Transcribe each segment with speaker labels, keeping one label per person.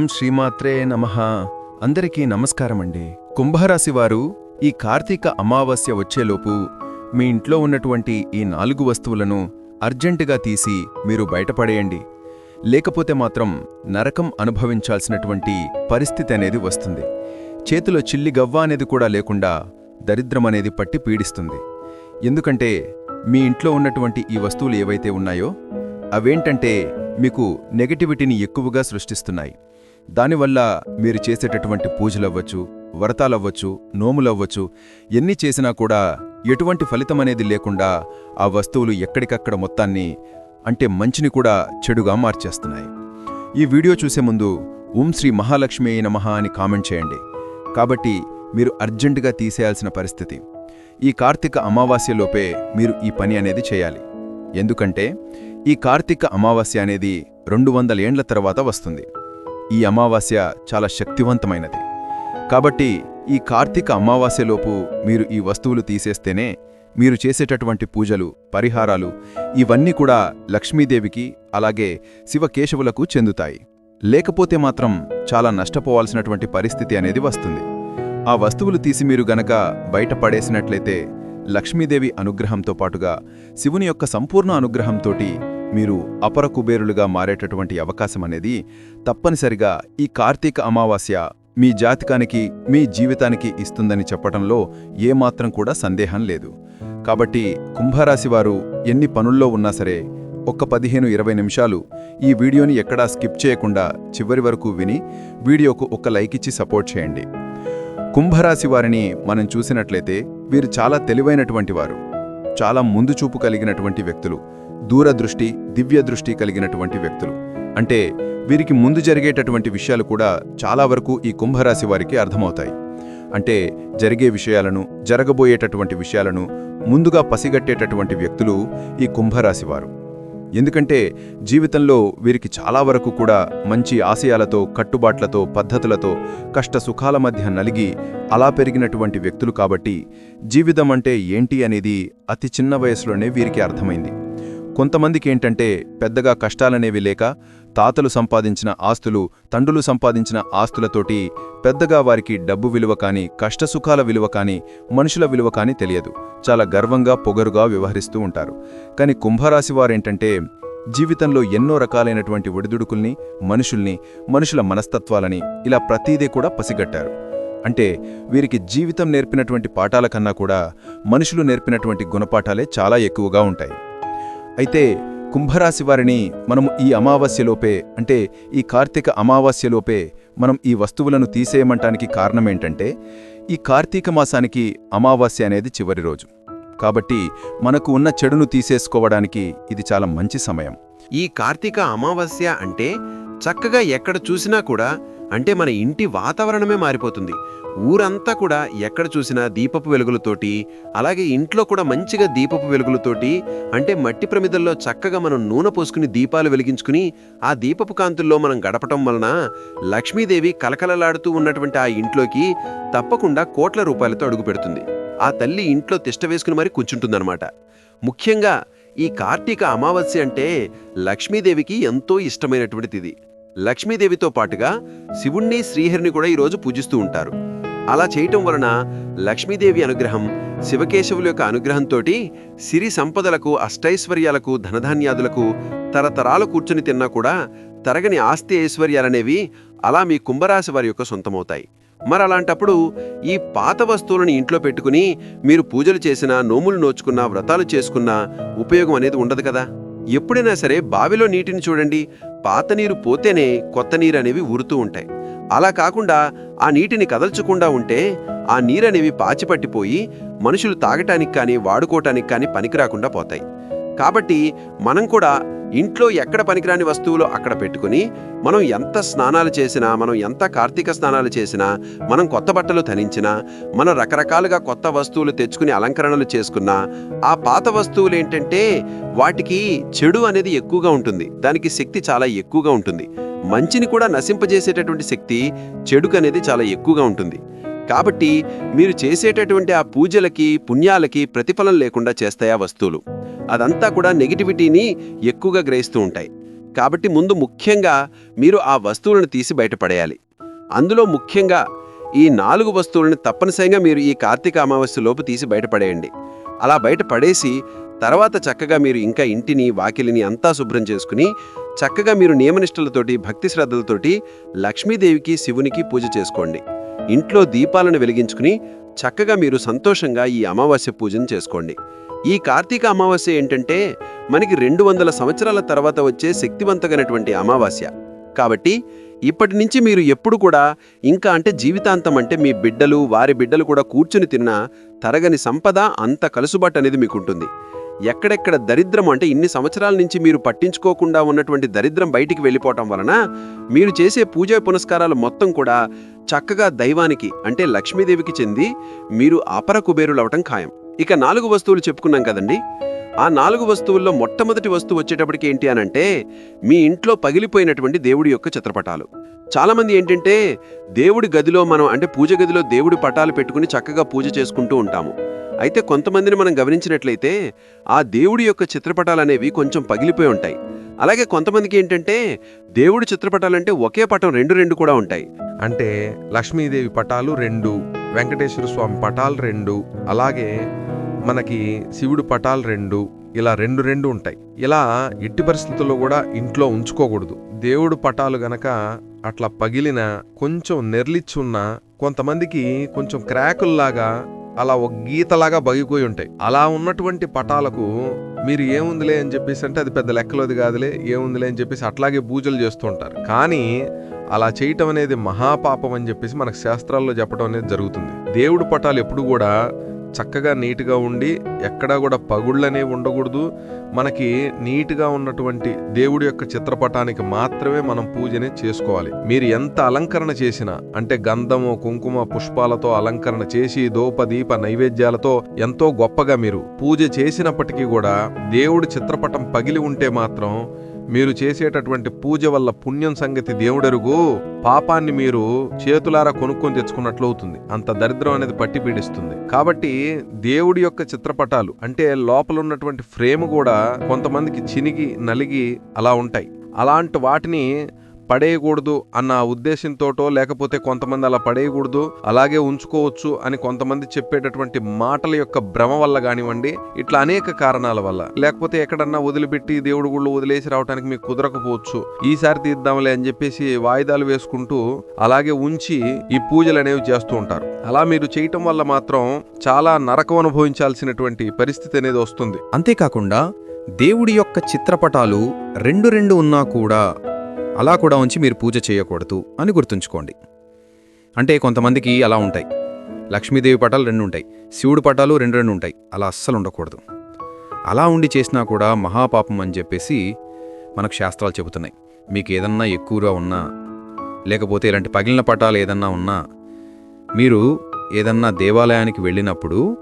Speaker 1: ఓం శ్రీమాత్రే నమ. అందరికీ నమస్కారమండి. కుంభరాశి వారు ఈ కార్తీక అమావాస్య వచ్చేలోపు మీ ఇంట్లో ఉన్నటువంటి ఈ నాలుగు వస్తువులను అర్జెంటుగా తీసి మీరు బయటపడేయండి. లేకపోతే మాత్రం నరకం అనుభవించాల్సినటువంటి పరిస్థితి అనేది వస్తుంది. చేతిలో చిల్లి గవ్వ అనేది కూడా లేకుండా దరిద్రం అనేది పట్టి పీడిస్తుంది. ఎందుకంటే మీ ఇంట్లో ఉన్నటువంటి ఈ వస్తువులు ఏవైతే ఉన్నాయో అవేంటంటే మీకు నెగటివిటీని ఎక్కువగా సృష్టిస్తున్నాయి. దానివల్ల మీరు చేసేటటువంటి పూజలవ్వచ్చు వ్రతాలవ్వచ్చు నోములవ్వచ్చు ఎన్ని చేసినా కూడా ఎటువంటి ఫలితం అనేది లేకుండా ఆ వస్తువులు ఎక్కడికక్కడ మొత్తాన్ని అంటే మంచిని కూడా చెడుగా మార్చేస్తున్నాయి. ఈ వీడియో చూసే ముందు ఓం శ్రీ మహాలక్ష్మి అయిన మహా అని కామెంట్ చేయండి. కాబట్టి మీరు అర్జెంటుగా తీసేయాల్సిన పరిస్థితి. ఈ కార్తీక అమావాస్యలోపే మీరు ఈ పని అనేది చేయాలి. ఎందుకంటే ఈ కార్తీక అమావాస్య అనేది రెండు వందల ఏండ్ల తర్వాత వస్తుంది. ఈ అమావాస్య చాలా శక్తివంతమైనది. కాబట్టి ఈ కార్తీక అమావాస్యలోపు మీరు ఈ వస్తువులు తీసేస్తేనే మీరు చేసేటటువంటి పూజలు పరిహారాలు ఇవన్నీ కూడా లక్ష్మీదేవికి అలాగే శివకేశవులకు చెందుతాయి. లేకపోతే మాత్రం చాలా నష్టపోవాల్సినటువంటి పరిస్థితి అనేది వస్తుంది. ఆ వస్తువులు తీసి మీరు గనక బయట పడేసినట్లయితే లక్ష్మీదేవి అనుగ్రహంతో పాటుగా శివుని యొక్క సంపూర్ణ అనుగ్రహంతోటి మీరు అపర కుబేరులుగా మారేటటువంటి అవకాశం అనేది తప్పనిసరిగా ఈ కార్తీక అమావాస్య మీ జాతకానికి మీ జీవితానికి ఇస్తుందని చెప్పటంలో ఏమాత్రం కూడా సందేహం లేదు. కాబట్టి కుంభరాశివారు ఎన్ని పనుల్లో ఉన్నా సరే ఒక్క పదిహేను ఇరవై నిమిషాలు ఈ వీడియోని ఎక్కడా స్కిప్ చేయకుండా చివరి వరకు విని వీడియోకు ఒక లైక్ ఇచ్చి సపోర్ట్ చేయండి. కుంభరాశి వారిని మనం చూసినట్లయితే వీరు చాలా తెలివైనటువంటి వారు చాలా ముందు చూపు కలిగినటువంటి వ్యక్తులు. దూరదృష్టి దివ్య దృష్టి కలిగినటువంటి వ్యక్తులు. అంటే వీరికి ముందు జరిగేటటువంటి విషయాలు కూడా చాలా వరకు ఈ కుంభరాశి వారికి అర్థమవుతాయి. అంటే జరిగే విషయాలను జరగబోయేటటువంటి విషయాలను ముందుగా పసిగట్టేటటువంటి వ్యక్తులు ఈ కుంభరాశివారు ఎందుకంటే జీవితంలో వీరికి చాలా వరకు కూడా మంచి ఆశయాలతో కట్టుబాట్లతో పద్ధతులతో కష్ట సుఖాల మధ్య నలిగి అలా పెరిగినటువంటి వ్యక్తులు కాబట్టి జీవితం అంటే ఏంటి అనేది అతి చిన్న వయసులోనే వీరికి అర్థమైంది. కొంతమందికి ఏంటంటే పెద్దగా కష్టాలనేవి లేక తాతలు సంపాదించిన ఆస్తులు తండ్రులు సంపాదించిన ఆస్తులతోటి పెద్దగా వారికి డబ్బు విలువ కాని కష్టసుఖాల విలువ కాని మనుషుల విలువ కాని తెలియదు. చాలా గర్వంగా పొగరుగా వ్యవహరిస్తూ ఉంటారు. కానీ కుంభరాశి వారేంటంటే జీవితంలో ఎన్నో రకాలైనటువంటి ఒడిదుడుకుల్ని మనుషుల్ని మనుషుల మనస్తత్వాలని ఇలా ప్రతీదే కూడా పసిగట్టారు. అంటే వీరికి జీవితం నేర్పినటువంటి పాఠాల కన్నా కూడా మనుషులు నేర్పినటువంటి గుణపాఠాలే చాలా ఎక్కువగా ఉంటాయి. అయితే కుంభరాశి వారిని మనము ఈ అమావాస్యలోపే అంటే ఈ కార్తీక అమావాస్యలోపే మనం ఈ వస్తువులను తీసేయమంటానికి కారణమేంటంటే ఈ కార్తీక మాసానికి అమావాస్య అనేది చివరి రోజు. కాబట్టి మనకు ఉన్న చెడును తీసేసుకోవడానికి ఇది చాలా మంచి సమయం.
Speaker 2: ఈ కార్తీక అమావాస్య అంటే చక్కగా ఎక్కడ చూసినా కూడా అంటే మన ఇంటి వాతావరణమే మారిపోతుంది. ఊరంతా కూడా ఎక్కడ చూసినా దీపపు వెలుగులతోటి అలాగే ఇంట్లో కూడా మంచిగా దీపపు వెలుగులతోటి అంటే మట్టి ప్రమిదల్లో చక్కగా మనం నూనె పోసుకుని దీపాలు వెలిగించుకుని ఆ దీపపు కాంతుల్లో మనం గడపటం వలన లక్ష్మీదేవి కలకలలాడుతూ ఉన్నటువంటి ఆ ఇంట్లోకి తప్పకుండా కోట్ల రూపాయలతో అడుగు పెడుతుంది. ఆ తల్లి ఇంట్లో తిష్ట వేసుకుని మరీ కూర్చుంటుందన్నమాట. ముఖ్యంగా ఈ కార్తీక అమావాస్య అంటే లక్ష్మీదేవికి ఎంతో ఇష్టమైనటువంటిది. ఇది లక్ష్మీదేవితో పాటుగా శివుణ్ణి శ్రీహరిని కూడా ఈరోజు పూజిస్తూ ఉంటారు. అలా చేయటం వలన లక్ష్మీదేవి అనుగ్రహం శివకేశవుల యొక్క అనుగ్రహంతో సిరి సంపదలకు అష్టైశ్వర్యాలకు ధనధాన్యాదులకు తరతరాలు కూర్చుని తిన్నా కూడా తరగని ఆస్తి ఐశ్వర్యాలనేవి అలా మీ కుంభరాశి వారి యొక్క సొంతమవుతాయి. మరి అలాంటప్పుడు ఈ పాత వస్తువులను ఇంట్లో పెట్టుకుని మీరు పూజలు చేసినా నోములు నోచుకున్నా వ్రతాలు చేసుకున్నా ఉపయోగం అనేది ఉండదు కదా? ఎప్పుడైనా సరే బావిలో నీటిని చూడండి పాత నీరు పోతేనే కొత్త నీరు అనేవి ఊరుతూ ఉంటాయి. అలా కాకుండా ఆ నీటిని కదల్చకుండా ఉంటే ఆ నీరనేవి పాచిపట్టిపోయి మనుషులు తాగటానికి కానీ వాడుకోవటానికి కానీ పనికిరాకుండా పోతాయి. కాబట్టి మనం కూడా ఇంట్లో ఎక్కడ పనికిరాని వస్తువులు అక్కడ పెట్టుకుని మనం ఎంత స్నానాలు చేసినా మనం ఎంత కార్తీక స్నానాలు చేసినా మనం కొత్త బట్టలు ధరించినా మనం రకరకాలుగా కొత్త వస్తువులు తెచ్చుకుని అలంకరణలు చేసుకున్నా ఆ పాత వస్తువులు ఏంటంటే వాటికి చెడు అనేది ఎక్కువగా ఉంటుంది. దానికి శక్తి చాలా ఎక్కువగా ఉంటుంది. మంచిని కూడా నశింపజేసేటటువంటి శక్తి చెడుకు అనేది చాలా ఎక్కువగా ఉంటుంది. కాబట్టి మీరు చేసేటటువంటి ఆ పూజలకి పుణ్యాలకి ప్రతిఫలం లేకుండా చేస్తాయి ఆ వస్తువులు? అదంతా కూడా నెగిటివిటీని ఎక్కువగా గ్రహిస్తూ ఉంటాయి. కాబట్టి ముందు ముఖ్యంగా మీరు ఆ వస్తువులను తీసి బయటపడేయాలి. అందులో ముఖ్యంగా ఈ నాలుగు వస్తువులను తప్పనిసరిగా మీరు ఈ కార్తీక అమావాస్య లోపు తీసి బయటపడేయండి. అలా బయటపడేసి తర్వాత చక్కగా మీరు ఇంకా ఇంటిని వాకిలిని అంతా శుభ్రం చేసుకుని చక్కగా మీరు నియమనిష్టలతోటి భక్తి శ్రద్ధలతోటి లక్ష్మీదేవికి శివునికి పూజ చేసుకోండి. ఇంట్లో దీపాలను వెలిగించుకుని చక్కగా మీరు సంతోషంగా ఈ అమావాస్య పూజను చేసుకోండి. ఈ కార్తీక అమావాస్య ఏంటంటే మనకి రెండు వందల సంవత్సరాల తర్వాత వచ్చే శక్తివంతమైనటువంటి అమావాస్య. కాబట్టి ఇప్పటి నుంచి మీరు ఎప్పుడు కూడా ఇంకా అంటే జీవితాంతం అంటే మీ బిడ్డలు వారి బిడ్డలు కూడా కూర్చుని తిన్నా తరగని సంపద అంత కలుసుబాటు అనేది మీకుంటుంది. ఎక్కడెక్కడ దరిద్రం అంటే ఇన్ని సంవత్సరాల నుంచి మీరు పట్టించుకోకుండా ఉన్నటువంటి దరిద్రం బయటికి వెళ్ళిపోవటం వలన మీరు చేసే పూజా పునస్కారాలు మొత్తం కూడా చక్కగా దైవానికి అంటే లక్ష్మీదేవికి చెంది మీరు అపర కుబేరులవటం ఖాయం. ఇక నాలుగు వస్తువులు చెప్పుకున్నాం కదండి. ఆ నాలుగు వస్తువుల్లో మొట్టమొదటి వస్తువు వచ్చేటప్పటికి ఏంటి అనంటే మీ ఇంట్లో పగిలిపోయినటువంటి దేవుడి యొక్క చిత్రపటాలు. చాలామంది ఏంటంటే దేవుడి గదిలో మనం అంటే పూజ గదిలో దేవుడి పటాలు పెట్టుకుని చక్కగా పూజ చేసుకుంటూ ఉంటాము. అయితే కొంతమందిని మనం గమనించినట్లయితే ఆ దేవుడి యొక్క చిత్రపటాలు అనేవి కొంచెం పగిలిపోయి ఉంటాయి. అలాగే కొంతమందికి ఏంటంటే దేవుడి చిత్రపటాలంటే ఒకే పటం రెండు రెండు కూడా ఉంటాయి.
Speaker 1: అంటే లక్ష్మీదేవి పటాలు రెండు వెంకటేశ్వర స్వామి పటాలు రెండు అలాగే మనకి శివుడు పటాలు రెండు ఇలా రెండు రెండు ఉంటాయి. ఇలా ఎట్టి పరిస్థితుల్లో కూడా ఇంట్లో ఉంచుకోకూడదు. దేవుడు పటాలు గనక అట్లా పగిలిన కొంచెం నెర్లిచ్చున్న కొంతమందికి కొంచెం క్రాకుల్లాగా అలా ఒక గీతలాగా బగిపోయి ఉంటాయి. అలా ఉన్నటువంటి పటాలకు మీరు ఏముందిలే అని చెప్పేసి అంటే అది పెద్ద లెక్కలోది కాదులే ఏముందిలే అని చెప్పేసి అట్లాగే పూజలు చేస్తూ ఉంటారు. కానీ అలా చేయటం అనేది మహాపాపం అని చెప్పేసి మనకు శాస్త్రాల్లో చెప్పడం అనేది జరుగుతుంది. దేవుడు పటాలు ఎప్పుడు కూడా చక్కగా నీట్గా ఉండి ఎక్కడా కూడా పగుళ్ళనేవి ఉండకూడదు. మనకి నీట్గా ఉన్నటువంటి దేవుడి యొక్క చిత్రపటానికి మాత్రమే మనం పూజని చేసుకోవాలి. మీరు ఎంత అలంకరణ చేసినా అంటే గంధము కుంకుమ పుష్పాలతో అలంకరణ చేసి దోప దీప నైవేద్యాలతో ఎంతో గొప్పగా మీరు పూజ చేసినప్పటికీ కూడా దేవుడి చిత్రపటం పగిలి ఉంటే మాత్రం మీరు చేసేటటువంటి పూజ వల్ల పుణ్యం సంగతి దేవుడెరుగు. పాపాన్ని మీరు చేతులారా కొనుక్కొని తెచ్చుకున్నట్లు అవుతుంది అంత దరిద్రం అనేది పట్టి పీడిస్తుంది. కాబట్టి దేవుడి యొక్క చిత్రపటాలు అంటే లోపల ఉన్నటువంటి ఫ్రేమ్ కూడా కొంతమందికి చినిగి నలిగి అలా ఉంటాయి. అలాంటి వాటిని పడేయకూడదు అన్న ఉద్దేశంతోటో లేకపోతే కొంతమంది అలా పడేయకూడదు అలాగే ఉంచుకోవచ్చు అని కొంతమంది చెప్పేటటువంటి మాటల యొక్క భ్రమ వల్ల కానివ్వండి ఇట్లా అనేక కారణాల వల్ల. లేకపోతే ఎక్కడన్నా వదిలిపెట్టి దేవుడు గుళ్ళు వదిలేసి రావడానికి మీకు కుదరకపోవచ్చు. ఈసారి తీద్దాంలే అని చెప్పేసి వాయిదాలు వేసుకుంటూ అలాగే ఉంచి ఈ పూజలు అనేవి చేస్తూ ఉంటారు. అలా మీరు చేయటం వల్ల మాత్రం చాలా నరకం అనుభవించాల్సినటువంటి పరిస్థితి అనేది వస్తుంది.
Speaker 3: అంతేకాకుండా దేవుడి యొక్క చిత్రపటాలు రెండు రెండు ఉన్నా కూడా అలా కూడా ఉంచి మీరు పూజ చేయకూడదు అని గుర్తుంచుకోండి. అంటే కొంతమందికి అలా ఉంటాయి. లక్ష్మీదేవి పటాలు రెండు ఉంటాయి. శివుడు పటాలు రెండు రెండు ఉంటాయి. అలా అస్సలు ఉండకూడదు. అలా ఉండి చేసినా కూడా మహాపాపం అని చెప్పేసి మనకు శాస్త్రాలు చెబుతున్నాయి. మీకు ఏదన్నా ఎక్కువగా ఉన్నా లేకపోతే ఇలాంటి పగిలిన పటాలు ఏదన్నా ఉన్నా మీరు ఏదన్నా దేవాలయానికి వెళ్ళినప్పుడు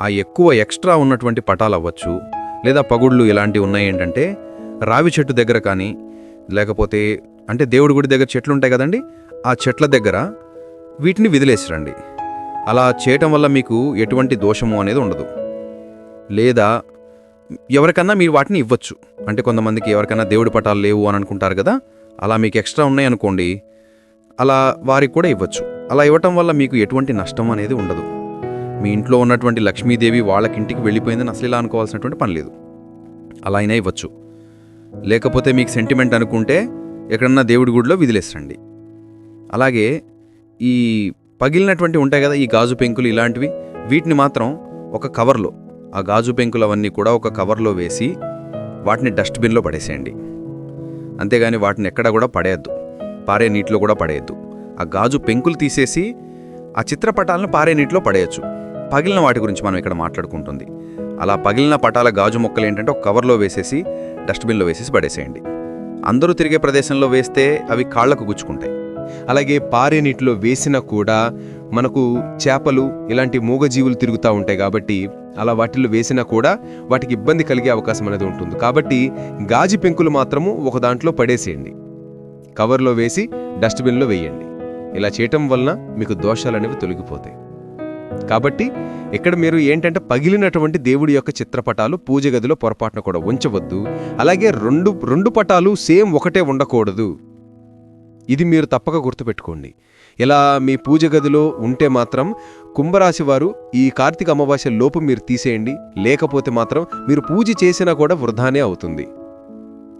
Speaker 3: ఆ ఎక్కువ ఎక్స్ట్రా ఉన్నటువంటి పటాలు అవ్వచ్చు లేదా పగుళ్ళు ఇలాంటివి ఉన్నాయి ఏంటంటే రావి చెట్టు దగ్గర కానీ లేకపోతే అంటే దేవుడి గుడి దగ్గర చెట్లు ఉంటాయి కదండి ఆ చెట్ల దగ్గర వీటిని విదిలేసిరండి. అలా చేయటం వల్ల మీకు ఎటువంటి దోషము అనేది ఉండదు. లేదా ఎవరికన్నా మీరు వాటిని ఇవ్వచ్చు. అంటే కొంతమందికి ఎవరికైనా దేవుడి పటాలు లేవు అని అనుకుంటారు కదా అలా మీకు ఎక్స్ట్రా ఉన్నాయి అనుకోండి అలా వారికి కూడా ఇవ్వచ్చు. అలా ఇవ్వటం వల్ల మీకు ఎటువంటి నష్టం అనేది ఉండదు. మీ ఇంట్లో ఉన్నటువంటి లక్ష్మీదేవి వాళ్ళకి ఇంటికి వెళ్ళిపోయిందని అసలు ఇలా అనుకోవాల్సినటువంటి పని లేదు. అలా అయినా ఇవ్వచ్చు. లేకపోతే మీకు సెంటిమెంట్ అనుకుంటే ఎక్కడన్నా దేవుడి గుడిలో విదిలేసండి అలాగే ఈ పగిలినటువంటి ఉంటాయి కదా ఈ గాజు పెంకులు ఇలాంటివి వీటిని మాత్రం ఒక కవర్లో ఆ గాజు పెంకులు అవన్నీ కూడా ఒక కవర్లో వేసి వాటిని డస్ట్బిన్లో పడేసేయండి. అంతేగాని వాటిని ఎక్కడ కూడా పడేయద్దు పారే నీటిలో కూడా పడేయద్దు. ఆ గాజు పెంకులు తీసేసి ఆ చిత్రపటాలను పారే నీటిలో పడేయచ్చు. పగిలిన వాటి గురించి మనం ఇక్కడ మాట్లాడుకుంటుంది. అలా పగిలిన పటాల గాజు మొక్కలు ఏంటంటే ఒక కవర్లో వేసేసి డస్ట్బిన్లో వేసేసి పడేసేయండి. అందరూ తిరిగే ప్రదేశంలో వేస్తే అవి కాళ్ళకు గుచ్చుకుంటాయి.
Speaker 4: అలాగే పారే నీటిలో వేసినా కూడా మనకు చేపలు ఇలాంటి మూగజీవులు తిరుగుతూ ఉంటాయి కాబట్టి అలా వాటిల్లో వేసినా కూడా వాటికి ఇబ్బంది కలిగే అవకాశం అనేది ఉంటుంది. కాబట్టి గాజు పెంకులు మాత్రము ఒక దాంట్లో పడేసేయండి. కవర్లో వేసి డస్ట్బిన్లో వేయండి. ఇలా చేయటం వలన మీకు దోషాలు అనేవి తొలగిపోతాయి.
Speaker 5: కాబట్టి ఇక్కడ మీరు ఏంటంటే పగిలినటువంటి దేవుడి యొక్క చిత్రపటాలు పూజ గదిలో పొరపాటున కూడా ఉంచవద్దు. అలాగే రెండు రెండు పటాలు సేమ్ ఒకటే ఉండకూడదు. ఇది మీరు తప్పక గుర్తుపెట్టుకోండి. ఇలా మీ పూజ గదిలో ఉంటే మాత్రం కుంభరాశి వారు ఈ కార్తీక అమావాస్య లోపు మీరు తీసేయండి. లేకపోతే మాత్రం మీరు పూజ చేసినా కూడా వృధానే అవుతుంది.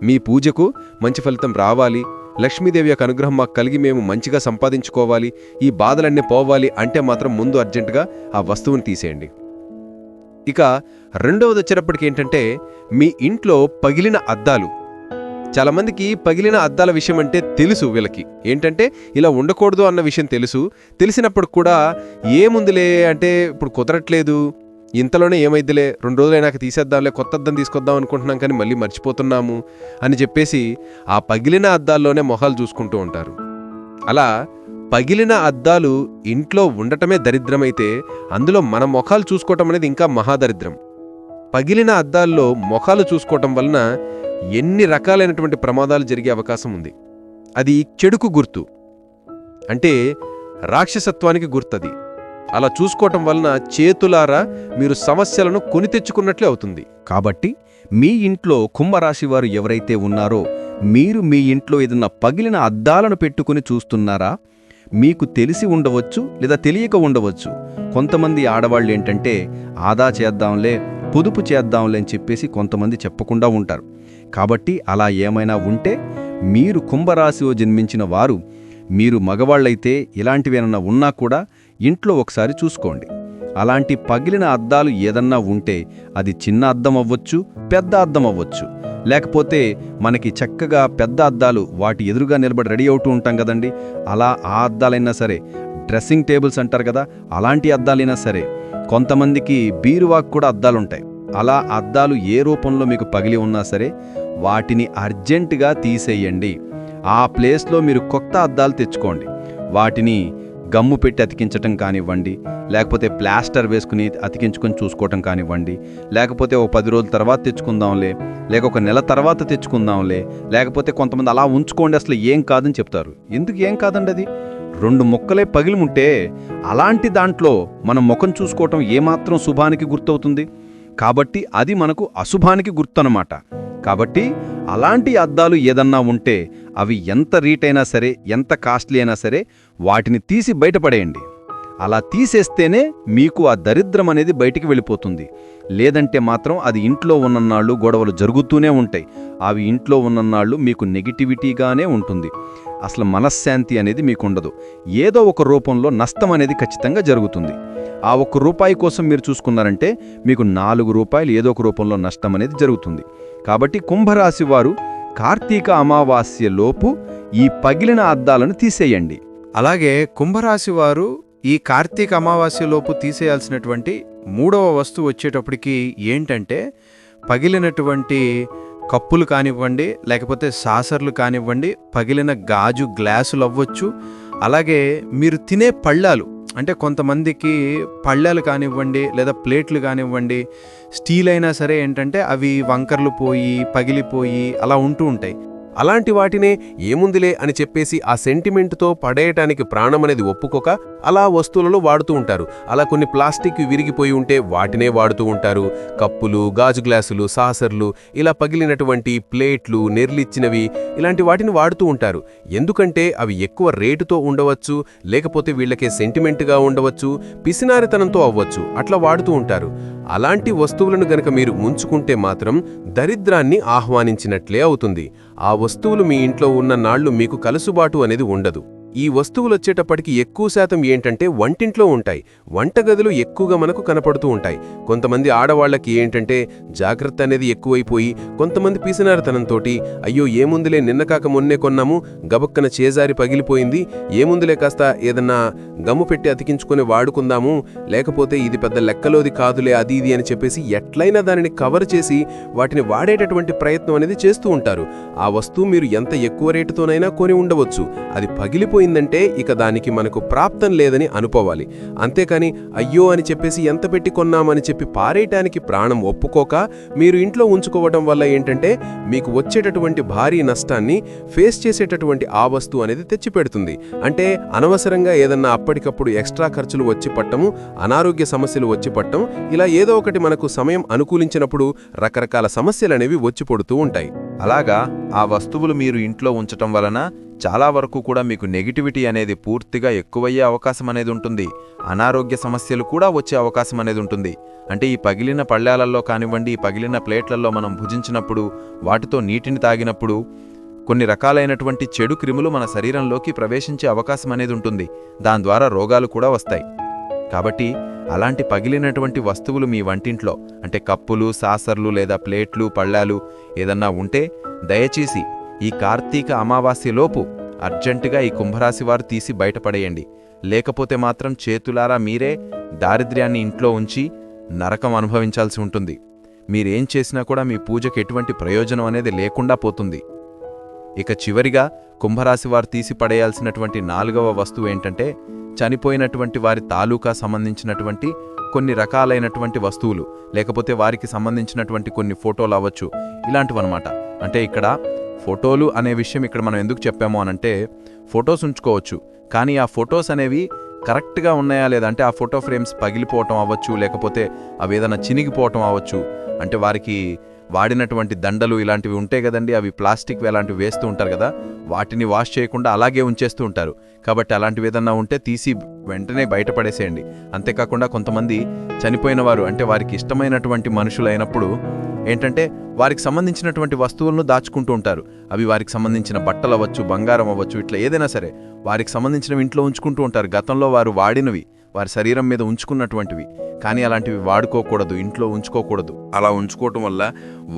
Speaker 5: మీ పూజకు మంచి ఫలితం రావాలి. లక్ష్మీదేవి యొక్క అనుగ్రహం మాకు కలిగి మేము మంచిగా సంపాదించుకోవాలి ఈ బాధలన్నీ పోవాలి అంటే మాత్రం ముందు అర్జెంటుగా ఆ వస్తువుని తీసేయండి. ఇక రెండవది వచ్చేటప్పటికి ఏంటంటే మీ ఇంట్లో పగిలిన అద్దాలు. చాలామందికి పగిలిన అద్దాల విషయం అంటే తెలుసు వీళ్ళకి. ఏంటంటే ఇలా ఉండకూడదు అన్న విషయం తెలుసు. తెలిసినప్పుడు కూడా ఏముందిలే అంటే ఇప్పుడు కుదరట్లేదు ఇంతలోనే ఏమైద్దిలే రెండు రోజులైనాక తీసేద్దాంలే కొత్త అద్దం తీసుకొద్దాం అనుకుంటున్నాం కానీ మళ్ళీ మర్చిపోతున్నాము అని చెప్పేసి ఆ పగిలిన అద్దాల్లోనే మొహాలు చూసుకుంటూ ఉంటారు. అలా పగిలిన అద్దాలు ఇంట్లో ఉండటమే దరిద్రమైతే అందులో మన మొఖాలు చూసుకోవటం అనేది ఇంకా మహాదరిద్రం. పగిలిన అద్దాల్లో మొఖాలు చూసుకోవటం వలన ఎన్ని రకాలైనటువంటి ప్రమాదాలు జరిగే అవకాశం ఉంది. అది చెడుకు గుర్తు. అంటే రాక్షసత్వానికి గుర్తది. అలా చూసుకోవటం వలన చేతులారా మీరు సమస్యలను కొని తెచ్చుకున్నట్లే అవుతుంది.
Speaker 1: కాబట్టి మీ ఇంట్లో కుంభరాశి వారు ఎవరైతే ఉన్నారో మీరు మీ ఇంట్లో ఏదన్నా పగిలిన అద్దాలను పెట్టుకుని చూస్తున్నారా? మీకు తెలిసి ఉండవచ్చు లేదా తెలియక ఉండవచ్చు. కొంతమంది ఆడవాళ్ళు ఏంటంటే ఆదా చేద్దాంలే పొదుపు చేద్దాంలే అని చెప్పేసి కొంతమంది చెప్పకుండా ఉంటారు. కాబట్టి అలా ఏమైనా ఉంటే మీరు కుంభరాశిలో జన్మించిన వారు మీరు మగవాళ్ళైతే ఇలాంటివేనన్నా ఉన్నా కూడా ఇంట్లో ఒకసారి చూసుకోండి. అలాంటి పగిలిన అద్దాలు ఏదన్నా ఉంటే అది చిన్న అద్దం అవ్వచ్చు పెద్ద అద్దం అవ్వచ్చు. లేకపోతే మనకి చక్కగా పెద్ద అద్దాలు వాటి ఎదురుగా నిలబడి రెడీ అవుతూ ఉంటాం కదండి. అలా ఆ అద్దాలైనా సరే డ్రెస్సింగ్ టేబుల్స్ అంటారు కదా అలాంటి అద్దాలైనా సరే కొంతమందికి బీరువాకు కూడా అద్దాలుంటాయి. అలా అద్దాలు ఏ రూపంలో మీకు పగిలి ఉన్నా సరే వాటిని అర్జెంటుగా తీసేయండి. ఆ ప్లేస్లో మీరు కొత్త అద్దాలు తెచ్చుకోండి. వాటిని గమ్ము పెట్టి అతికించటం కానివ్వండి లేకపోతే ప్లాస్టర్ వేసుకుని అతికించుకొని చూసుకోవటం కానివ్వండి లేకపోతే ఒక పది రోజుల తర్వాత తెచ్చుకుందాంలే లేక ఒక నెల తర్వాత తెచ్చుకుందాంలే లేకపోతే కొంతమంది అలా ఉంచుకోండి అసలు ఏం కాదని చెప్తారు. ఎందుకు ఏం కాదండి అది? రెండు మొక్కలే పగిలిముంటే అలాంటి దాంట్లో మనం ముఖం చూసుకోవటం ఏమాత్రం శుభానికి గుర్తవుతుంది? కాబట్టి అది మనకు అశుభానికి గుర్తనమాట కాబట్టి అలాంటి అద్దాలు ఏదన్నా ఉంటే అవి ఎంత రీట్ అయినా సరే ఎంత కాస్ట్లీ అయినా సరే వాటిని తీసి బయటపడేయండి. అలా తీసేస్తేనే మీకు ఆ దరిద్రం అనేది బయటికి వెళ్ళిపోతుంది. లేదంటే మాత్రం అది ఇంట్లో ఉన్నన్నాళ్ళు గొడవలు జరుగుతూనే ఉంటాయి. అవి ఇంట్లో ఉన్నన్నాళ్ళు మీకు నెగిటివిటీగానే ఉంటుంది. అసలు మనశ్శాంతి అనేది మీకు ఉండదు ఏదో ఒక రూపంలో నష్టం అనేది ఖచ్చితంగా జరుగుతుంది. ఆ ఒక్క రూపాయి కోసం మీరు చూసుకున్నారంటే మీకు నాలుగు రూపాయలు ఏదో ఒక రూపంలో నష్టం అనేది జరుగుతుంది. కాబట్టి కుంభరాశి వారు కార్తీక అమావాస్యలోపు ఈ పగిలిన అద్దాలను తీసేయండి.
Speaker 6: అలాగే కుంభరాశి వారు ఈ కార్తీక అమావాస్యలోపు తీసేయాల్సినటువంటి మూడవ వస్తువు వచ్చేటప్పటికి ఏంటంటే పగిలినటువంటి కప్పులు కానివ్వండి లేకపోతే సాసర్లు కానివ్వండి పగిలిన గాజు గ్లాసులు అవ్వచ్చు. అలాగే మీరు తినే పళ్ళాలు అంటే కొంతమందికి పళ్ళాలు కానివ్వండి లేదా ప్లేట్లు కానివ్వండి స్టీల్ అయినా సరే ఏంటంటే అవి వంకర్లు పోయి పగిలిపోయి అలా ఉంటూ ఉంటాయి.
Speaker 7: అలాంటి వాటినే ఏముందిలే అని చెప్పేసి ఆ సెంటిమెంట్తో పడేయటానికి ప్రాణం అనేది ఒప్పుకోక అలా వస్తువులలో వాడుతూ ఉంటారు. అలా కొన్ని ప్లాస్టిక్ విరిగిపోయి ఉంటే వాటినే వాడుతూ ఉంటారు. కప్పులు గాజు గ్లాసులు సాసర్లు ఇలా పగిలినటువంటి ప్లేట్లు నెర్లిచ్చినవి ఇలాంటి వాటిని వాడుతూ ఉంటారు. ఎందుకంటే అవి ఎక్కువ రేటుతో ఉండవచ్చు లేకపోతే వీళ్ళకే సెంటిమెంట్గా ఉండవచ్చు పిసినారితనంతో అవ్వచ్చు. అట్లా వాడుతూ ఉంటారు. అలాంటి వస్తువులను గనక మీరు ముంచుకుంటే మాత్రం దరిద్రాన్ని ఆహ్వానించినట్లే అవుతుంది. ఆ వస్తువులు మీ ఇంట్లో ఉన్న నాళ్ళు మీకు కలుసుబాటు అనేది ఉండదు. ఈ వస్తువులు వచ్చేటప్పటికి ఎక్కువ శాతం ఏంటంటే వంటింట్లో ఉంటాయి. వంటగదులు ఎక్కువగా మనకు కనపడుతూ ఉంటాయి. కొంతమంది ఆడవాళ్ళకి ఏంటంటే జాగ్రత్త అనేది ఎక్కువైపోయి కొంతమంది పీసినారతనంతోటి అయ్యో ఏముందులే నిన్న కాక మొన్నే కొన్నాము గబక్కన చేజారి పగిలిపోయింది ఏముందులే కాస్త ఏదన్నా గమ్ము పెట్టి అతికించుకొని వాడుకుందాము లేకపోతే ఇది పెద్ద లెక్కలోది కాదులే అది ఇది అని చెప్పేసి ఎట్లయినా దానిని కవర్ చేసి వాటిని వాడేటటువంటి ప్రయత్నం అనేది చేస్తూ ఉంటారు. ఆ వస్తువు మీరు ఎంత ఎక్కువ రేటుతోనైనా కొని ఉండవచ్చు. అది పగిలిపోయి
Speaker 1: పాడైపోయిందంటే ఇక దానికి మనకు ప్రాప్తం లేదని అనుకోవాలి. అంతేకాని అయ్యో అని చెప్పేసి ఎంత పెట్టి కొన్నామని చెప్పి పారేయటానికి ప్రాణం ఒప్పుకోక మీరు ఇంట్లో ఉంచుకోవడం వల్ల ఏంటంటే మీకు వచ్చేటటువంటి భారీ నష్టాన్ని ఫేస్ చేసేటటువంటి ఆ వస్తువు అనేది తెచ్చిపెడుతుంది. అంటే అనవసరంగా ఏదన్నా అప్పటికప్పుడు ఎక్స్ట్రా ఖర్చులు వచ్చి పట్టము అనారోగ్య సమస్యలు వచ్చి పట్టం ఇలా ఏదో ఒకటి మనకు సమయం అనుకూలించినప్పుడు రకరకాల సమస్యలు అనేవి వచ్చి పడుతూ ఉంటాయి.
Speaker 8: అలాగా ఆ వస్తువులు మీరు ఇంట్లో ఉంచటం వలన చాలా వరకు కూడా మీకు నెగిటివిటీ అనేది పూర్తిగా ఎక్కువయ్యే అవకాశం అనేది ఉంటుంది. అనారోగ్య సమస్యలు కూడా వచ్చే అవకాశం అనేది ఉంటుంది. అంటే ఈ పగిలిన పళ్ళాలలో కానివ్వండి ఈ పగిలిన ప్లేట్లలో మనం భుజించినప్పుడు వాటితో నీటిని తాగినప్పుడు కొన్ని రకాలైనటువంటి చెడు క్రిములు మన శరీరంలోకి ప్రవేశించే అవకాశం అనేది ఉంటుంది. దాని ద్వారా రోగాలు కూడా వస్తాయి. కాబట్టి అలాంటి పగిలినటువంటి వస్తువులు మీ వంటింట్లో అంటే కప్పులు సాసర్లు లేదా ప్లేట్లు పళ్ళాలు ఏదన్నా ఉంటే దయచేసి ఈ కార్తీక అమావాస్యలోపు అర్జెంటుగా ఈ కుంభరాశి వారు తీసి బయటపడేయండి. లేకపోతే మాత్రం చేతులారా మీరే దారిద్ర్యాన్ని ఇంట్లో ఉంచి నరకం అనుభవించాల్సి ఉంటుంది. మీరేం చేసినా కూడా మీ పూజకు ఎటువంటి ప్రయోజనం అనేది లేకుండా పోతుంది. ఇక చివరిగా కుంభరాశి వారు తీసి పడేయాల్సినటువంటి నాలుగవ వస్తువు ఏంటంటే చనిపోయినటువంటి వారి తాలూకా సంబంధించినటువంటి కొన్ని రకాలైనటువంటి వస్తువులు. లేకపోతే వారికి సంబంధించినటువంటి కొన్ని ఫోటోలు అవ్వచ్చు. ఇలాంటివన్నమాట. అంటే ఇక్కడ ఫోటోలు అనే విషయం ఇక్కడ మనం ఎందుకు చెప్పాము అనంటే ఫొటోస్ ఉంచుకోవచ్చు. కానీ ఆ ఫొటోస్ అనేవి కరెక్ట్గా ఉన్నాయా లేదా అంటే ఆ ఫోటో ఫ్రేమ్స్ పగిలిపోవటం అవ్వచ్చు లేకపోతే అవి ఏదైనా చినిగిపోవటం అవ్వచ్చు. అంటే వారికి వాడినటువంటి దండలు ఇలాంటివి ఉంటాయి కదండి అవి ప్లాస్టిక్ అలాంటివి వేస్తూ ఉంటారు కదా వాటిని వాష్ చేయకుండా అలాగే ఉంచేస్తూ ఉంటారు. కాబట్టి అలాంటివి ఏదన్నా ఉంటే తీసి వెంటనే బయటపడేసేయండి. అంతేకాకుండా కొంతమంది చనిపోయిన వారు అంటే వారికి ఇష్టమైనటువంటి మనుషులు అయినప్పుడు ఏంటంటే వారికి సంబంధించినటువంటి వస్తువులను దాచుకుంటూ ఉంటారు. అవి వారికి సంబంధించిన బట్టలు అవ్వచ్చు బంగారం అవ్వచ్చు ఇట్లా ఏదైనా సరే వారికి సంబంధించినవి ఇంట్లో ఉంచుకుంటూ ఉంటారు. గతంలో వారు వాడినవి వారి శరీరం మీద ఉంచుకున్నటువంటివి. కానీ అలాంటివి వాడుకోకూడదు ఇంట్లో ఉంచుకోకూడదు.
Speaker 9: అలా ఉంచుకోవటం వల్ల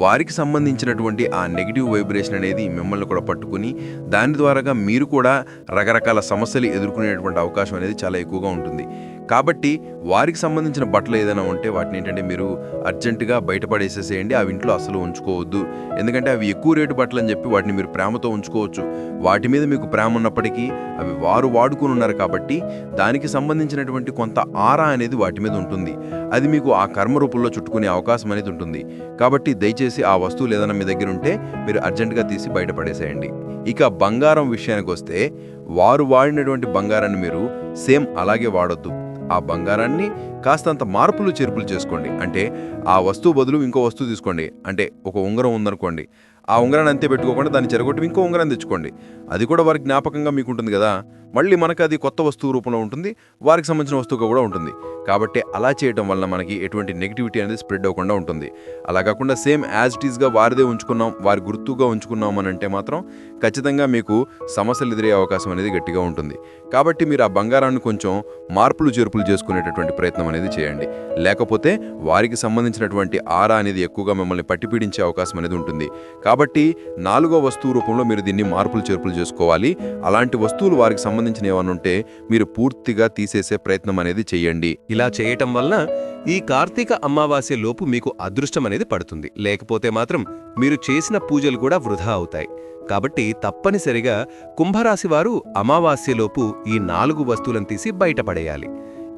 Speaker 9: వారికి సంబంధించినటువంటి ఆ నెగిటివ్ వైబ్రేషన్ అనేది మిమ్మల్ని కూడా పట్టుకుని దాని ద్వారాగా మీరు కూడా రకరకాల సమస్యలు ఎదుర్కొనేటువంటి అవకాశం అనేది చాలా ఎక్కువగా ఉంటుంది. కాబట్టి వారికి సంబంధించిన బట్టలు ఏదైనా ఉంటే వాటిని ఏంటంటే మీరు అర్జెంటుగా బయటపడేసేసేయండి అవి ఇంట్లో అసలు ఉంచుకోవద్దు. ఎందుకంటే అవి ఎక్కువ రేటు బట్టలు అని చెప్పి వాటిని మీరు ప్రేమతో ఉంచుకోవచ్చు. వాటి మీద మీకు ప్రేమ ఉన్నప్పటికీ అవి వారు వాడుకుని ఉన్నారు కాబట్టి దానికి సంబంధించినటువంటి కొంత ఆరా అనేది వాటి మీద ఉంటుంది. అది మీకు ఆ కర్మ రూపంలో చుట్టుకునే అవకాశం అనేది ఉంటుంది. కాబట్టి దయచేసి ఆ వస్తువులు ఏదైనా మీ దగ్గర ఉంటే మీరు అర్జెంటుగా తీసి బయటపడేసేయండి. ఇక బంగారం విషయానికి వస్తే వారు వాడినటువంటి బంగారాన్ని మీరు సేమ్ అలాగే వాడొద్దు. ఆ బంగారాన్ని కాస్తంత మార్పులు చేర్పులు చేసుకోండి. అంటే ఆ వస్తువు బదులు ఇంకో వస్తువు తీసుకోండి. అంటే ఒక ఉంగరం ఉందనుకోండి. ఆ ఉంగరాన్ని అంతే పెట్టుకోకుండా దాన్ని చెరగొట్టి ఇంకో ఉంగరం తెచ్చుకోండి. అది కూడా వారికి జ్ఞాపకంగా మీకు ఉంటుంది కదా? మళ్ళీ మనకు అది కొత్త వస్తువు రూపంలో ఉంటుంది వారికి సంబంధించిన వస్తువుగా కూడా ఉంటుంది. కాబట్టి అలా చేయడం వల్ల మనకి ఎటువంటి నెగిటివిటీ అనేది స్ప్రెడ్ అవ్వకుండా ఉంటుంది. అలా కాకుండా సేమ్ యాజ్ ఇట్ ఈస్గా వారిదే ఉంచుకున్నాం వారి గుర్తుగా ఉంచుకున్నాం అని అంటే మాత్రం ఖచ్చితంగా మీకు సమస్యలు ఎదురే అవకాశం అనేది గట్టిగా ఉంటుంది. కాబట్టి మీరు ఆ బంగారాన్ని కొంచెం మార్పులు చేర్పులు చేసుకునేటటువంటి ప్రయత్నం అనేది చేయండి. లేకపోతే వారికి సంబంధించినటువంటి ఆరా అనేది ఎక్కువగా మిమ్మల్ని పట్టిపీడించే అవకాశం అనేది ఉంటుంది. కాబట్టి నాలుగో వస్తువు రూపంలో మీరు దీన్ని మార్పులు చేర్పులు చేసుకోవాలి. అలాంటి వస్తువులు వారికి సంబంధించిన ఏమైనా ఉంటే మీరు పూర్తిగా తీసేసే ప్రయత్నం అనేది చేయండి.
Speaker 1: ఇలా చేయటం వలన ఈ కార్తీక అమావాస్య లోపు మీకు అదృష్టం అనేది పడుతుంది. లేకపోతే మాత్రం మీరు చేసిన పూజలు కూడా వృధా అవుతాయి. కాబట్టి తప్పనిసరిగా కుంభరాశి వారు అమావాస్యలోపు ఈ నాలుగు వస్తువులను తీసి బయటపడేయాలి.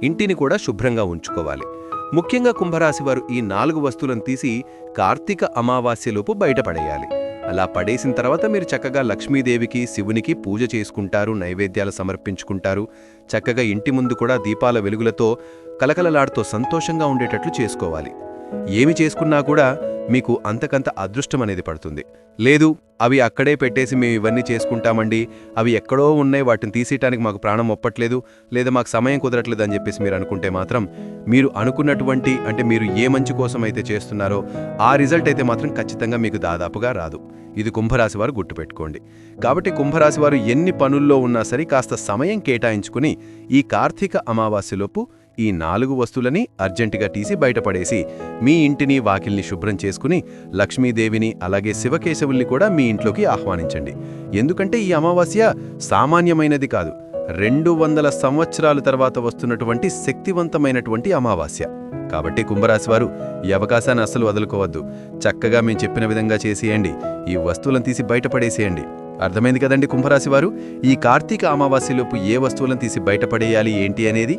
Speaker 1: ఇంటిని కూడా శుభ్రంగా ఉంచుకోవాలి. ముఖ్యంగా కుంభరాశి వారు ఈ నాలుగు వస్తువులను తీసి కార్తీక అమావాస్యలోపు బయటపడేయాలి. అలా పడేసిన తర్వాత మీరు చక్కగా లక్ష్మీదేవికి శివునికి పూజ చేసుకుంటారు నైవేద్యాలు సమర్పించుకుంటారు. చక్కగా ఇంటి ముందు కూడా దీపాల వెలుగులతో కలకలలాడుతో సంతోషంగా ఉండేటట్లు చేసుకోవాలి. ఏమి చేసుకున్నా కూడా మీకు అంతకంత అదృష్టం అనేది పడుతుంది. లేదు అవి అక్కడే పెట్టేసి మేము ఇవన్నీ చేసుకుంటామండి. అవి ఎక్కడో ఉన్నాయి వాటిని తీసేయటానికి మాకు ప్రాణం ఒప్పట్లేదు లేదా మాకు సమయం కుదరట్లేదు అని చెప్పేసి మీరు అనుకుంటే మాత్రం మీరు అనుకున్నటువంటి అంటే మీరు ఏ మంచి కోసం అయితే చేస్తున్నారో ఆ రిజల్ట్ అయితే మాత్రం ఖచ్చితంగా మీకు దాదాపుగా రాదు. ఇది కుంభరాశి వారు గుర్తుపెట్టుకోండి. కాబట్టి కుంభరాశి వారు ఎన్ని పనుల్లో ఉన్నా సరే కాస్త సమయం కేటాయించుకుని ఈ కార్తీక అమావాస్యలోపు ఈ నాలుగు వస్తువులని అర్జెంటుగా తీసి బయటపడేసి మీ ఇంటిని వాకిల్ని శుభ్రం చేసుకుని లక్ష్మీదేవిని అలాగే శివకేశవుల్ని కూడా మీ ఇంట్లోకి ఆహ్వానించండి. ఎందుకంటే ఈ అమావాస్య సామాన్యమైనది కాదు. రెండు వందల సంవత్సరాల తర్వాత వస్తున్నటువంటి శక్తివంతమైనటువంటి అమావాస్య. కాబట్టి కుంభరాశివారు ఈ అవకాశాన్ని అస్సలు వదులుకోవద్దు. చక్కగా మేము చెప్పిన విధంగా చేసేయండి. ఈ వస్తువులను తీసి బయటపడేసేయండి. అర్థమైంది కదండి కుంభరాశివారు ఈ కార్తీక అమావాస్యలోపు ఏ వస్తువులను తీసి బయటపడేయాలి ఏంటి అనేది?